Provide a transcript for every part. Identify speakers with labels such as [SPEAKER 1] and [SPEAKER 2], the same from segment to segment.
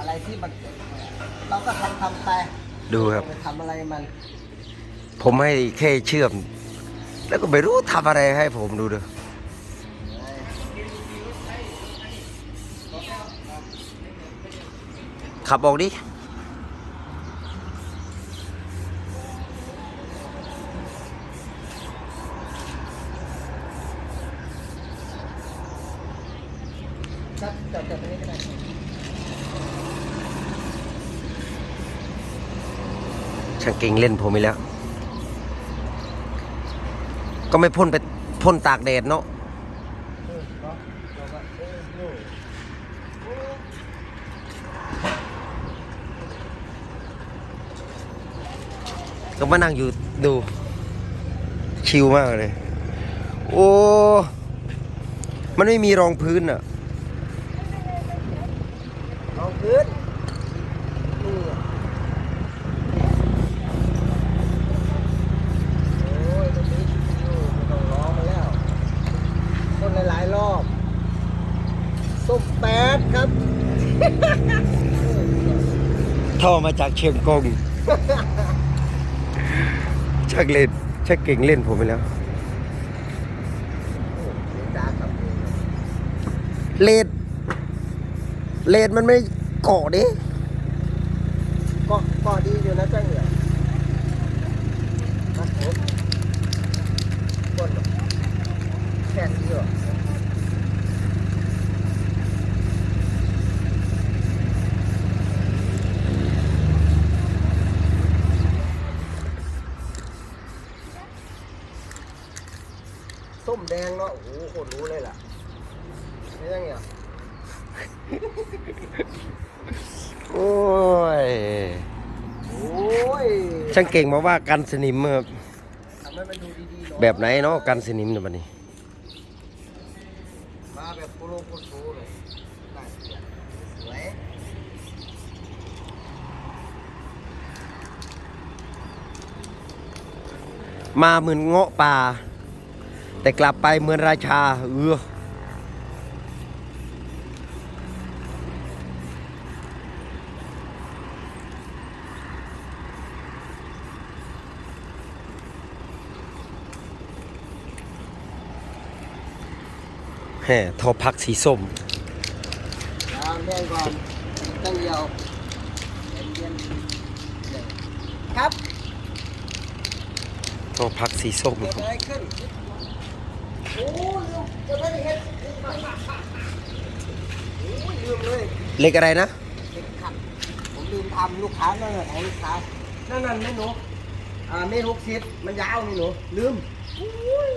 [SPEAKER 1] อะไรที่มันเราก็ทำทำไป
[SPEAKER 2] ดูครับ
[SPEAKER 1] ไปทำอะไรมัน
[SPEAKER 2] ผมให้แค่เชื่อม แล้วก็ไม่รู้ทำอะไรให้ผมดูเด้อขับออกดิ
[SPEAKER 1] จับจับจับไปนี่ก็ได้
[SPEAKER 2] ช่างเก่งเล่นผมอีกแล้ว ก็ไม่พ่นไปพ่นตากแดดเนาะ
[SPEAKER 1] ก็เออโน่โอ้
[SPEAKER 2] ก็มานั่งอยู่ดู ชิลมากเลย โอ้ มันไม่มีรองพื้นอะ
[SPEAKER 1] เอาพื้นนี่อะโอ้ยตรงนี้อยู่ไม่ต้องล้อมาแล้วต้นหลายๆรอบส้มแปดครับ
[SPEAKER 2] ท่ อมาจากเชียงกงชักเล่นชักเก่งเล่นผมไปแล้ว
[SPEAKER 1] เสียงดังครับ
[SPEAKER 2] เลดเลดมันไม่เกาะดิ
[SPEAKER 1] ก็ก็ดีอยู่นะเจ้าเหนือครับผมคนหรอกแค่นี้หรอส้มแดงเนาะ โอ้โหโคตรรู้เลยล่ะไม่ยังไงอะ
[SPEAKER 2] โอ้ย
[SPEAKER 1] โอ้ย
[SPEAKER 2] ช่างเก่งมาว่ากันสนิมครับ
[SPEAKER 1] ทำให้มันดูดีๆเนาะ
[SPEAKER 2] แบบไหนเนาะกันสนิมเนี่ยบัดนี้
[SPEAKER 1] มาแบบโปโลโคโซเลยน่าเกลียดสวย
[SPEAKER 2] มาเหมือนเงาะป่า แต่กลับไปเหมือนราชาเออแห่ทอพักสีส้ม
[SPEAKER 1] เอาแม่งก่อนตั้งเดียวเย็นเย็นๆครับ
[SPEAKER 2] ทอพักสีส้ม
[SPEAKER 1] เกิดอะไรขึ้น โอ้ลืมจะไม่ได้เห็นโอ้ยลืมเลย
[SPEAKER 2] เล็กอะไรนะ
[SPEAKER 1] เด็กขัดผมลืมทำลูกค้านั่นน่ะของลูกค้านั่นนั่นไม่หนูอ่าไม่หกสิบมันยาวนี่หนูลืมอุ้ย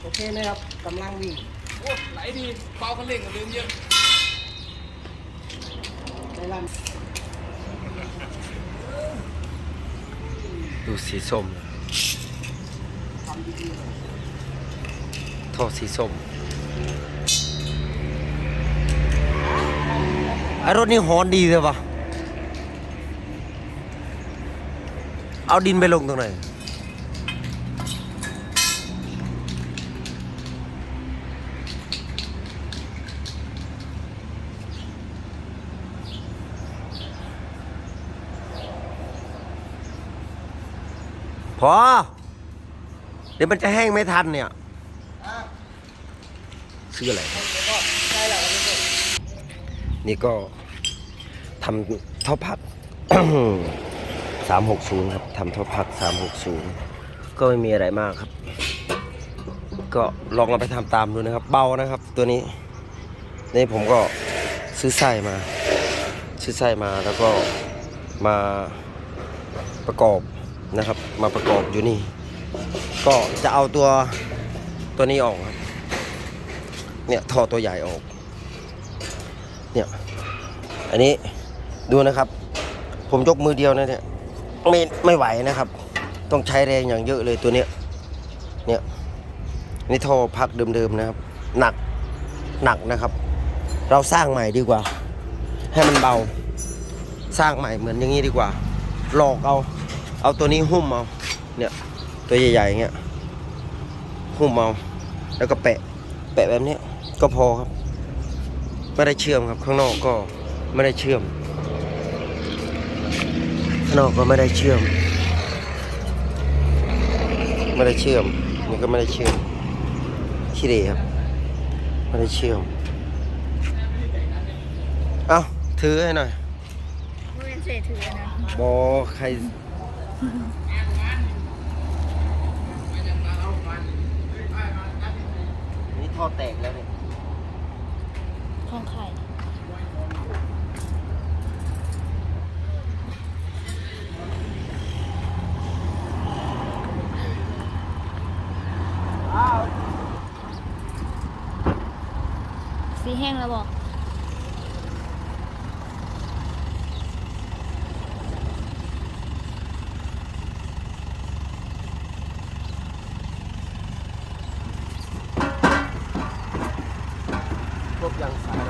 [SPEAKER 1] โอเคนะครับกำลังวิ่ง
[SPEAKER 3] โอ้ไหลดีเบาคันเร่งกับเดิมเยอะ
[SPEAKER 1] ในล
[SPEAKER 2] ดูสีส้มำ
[SPEAKER 1] ทำดีๆ หน่อย
[SPEAKER 2] ท่อสีส้มไอรถนี่หอนดีเลยปะเอาดินไปลงตรงไหนพอ เดี๋ยวมันจะแห้งไม่ทันเนี่ย ซื้ออะไร
[SPEAKER 1] แล้วก็ใช่แล้วครับ
[SPEAKER 2] นี่ก็ทำท่อพักสามหกศูนย์ครับทำท่อพักสามหกศูนย์ก็ไม่มีอะไรมากครับ ก็ลองเอาไปทำตามดูนะครับ เบานะครับ ตัวนี้นี่ผมก็ซื้อไส้มา ซื้อไส้มาแล้วก็มาประกอบนะครับ มาประกอบอยู่นี่ ก็จะเอาตัวตัวนี้ออกครับ เนี่ยท่อตัวใหญ่ออก เนี่ย อันนี้ดูนะครับ ผมยกมือเดียวนะเนี่ยไม่ไม่ไหวนะครับ ต้องใช้แรงอย่างเยอะเลยตัวเนี้ย เนี่ยนี่ท่อพักเดิมๆนะครับ หนักหนักนะครับ เราสร้างใหม่ดีกว่า ให้มันเบา สร้างใหม่เหมือนอย่างนี้ดีกว่า หลอกเอา เอาตัวนี้หุ้มเอา เนี่ย ตัวใหญ่ๆอย่างเงี้ยหุ้มเอา แล้วก็แปะ แปะแบบนี้ ก็พอครับ ไม่ได้เชื่อมครับ ข้างนอกก็ไม่ได้เชื่อม
[SPEAKER 4] ข้างนอกก็ไม่ได้เชื่อม ไม่ได้เชื่อมนี่ก็ไม่ได้เชื่อมขี้เหร่ครับไม่ได้เชื่อมเอาถือให้หน่อย
[SPEAKER 5] มือเสียถือนะ
[SPEAKER 4] บอใครนี่ท่อแตกแล้วเนี่ย
[SPEAKER 5] ของไข่สีแห้งแล้วบอก
[SPEAKER 2] ครบยัง สา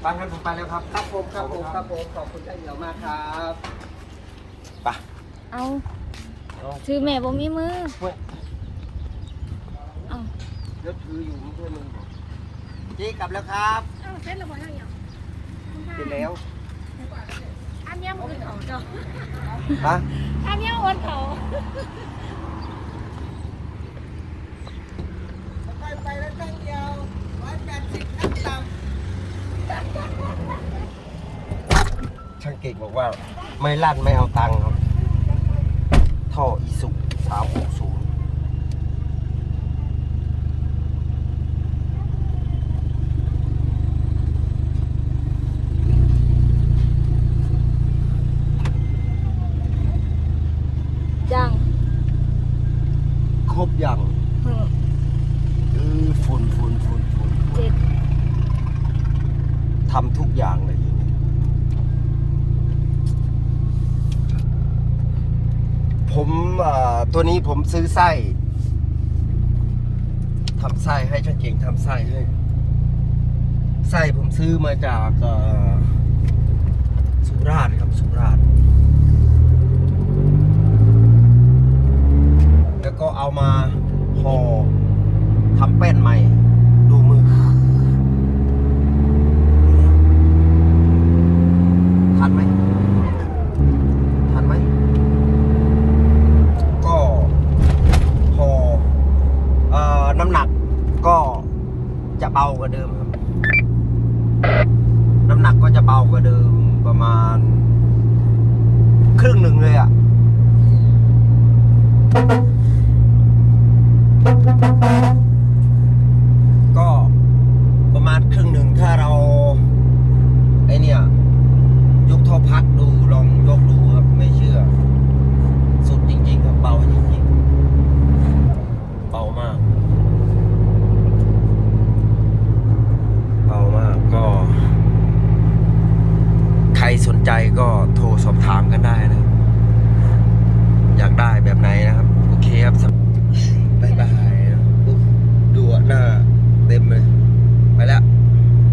[SPEAKER 2] ได้ไปครับผมไปแล้วครับครับผมครับผมครับผมขอบคุณท่านเหนียวมากครับ
[SPEAKER 4] ไป
[SPEAKER 5] เอาถือแม่บ่มีมือ
[SPEAKER 2] เฮ้ย
[SPEAKER 5] เอา
[SPEAKER 2] เดี๋ยวถืออยู่ไม่ช่วยมือผมเจ๊กลับแล้วครับ
[SPEAKER 5] เอาเส้นละบ่เท่าอย่าง
[SPEAKER 2] เสร็จแล้ว
[SPEAKER 5] อันเนี้ยมันคือเขาเจ้า
[SPEAKER 2] ฮะ
[SPEAKER 5] อันเนี้ยวันเขา
[SPEAKER 2] ไปไปแล้วตั้งเดียวร้อยแปดสิบขั้นต่ำ ช่างเก่งบอกว่า ไม่ลั่นไม่เอาตังค์ครับ ท่ออีสุสามหกศูนย์
[SPEAKER 5] จัง
[SPEAKER 2] ครบอย่าง
[SPEAKER 5] หึ
[SPEAKER 2] เออฝุ่นฝุ่นฝุ่นฝุ่น
[SPEAKER 5] เจ็ด
[SPEAKER 2] ทำทุกอย่างเลยทีนี้ ผมเอ่อตัวนี้ผมซื้อไส้ทำไส้ให้ช่างเก่งทำไส้ให้ไส้ผมซื้อมาจากสุราษฎร์ครับสุราษฎร์แล้วก็เอามาห่อทำแป้นใหม่ ดูมือ ทันไหม ทันไหม ก็พอเอ่อน้ำหนักก็จะเบาก ว่าเดิมครับ น้ำหนักก็จะเบากว่าเดิมประมาณ ครึ่งหนึ่งเลยอะ่ะ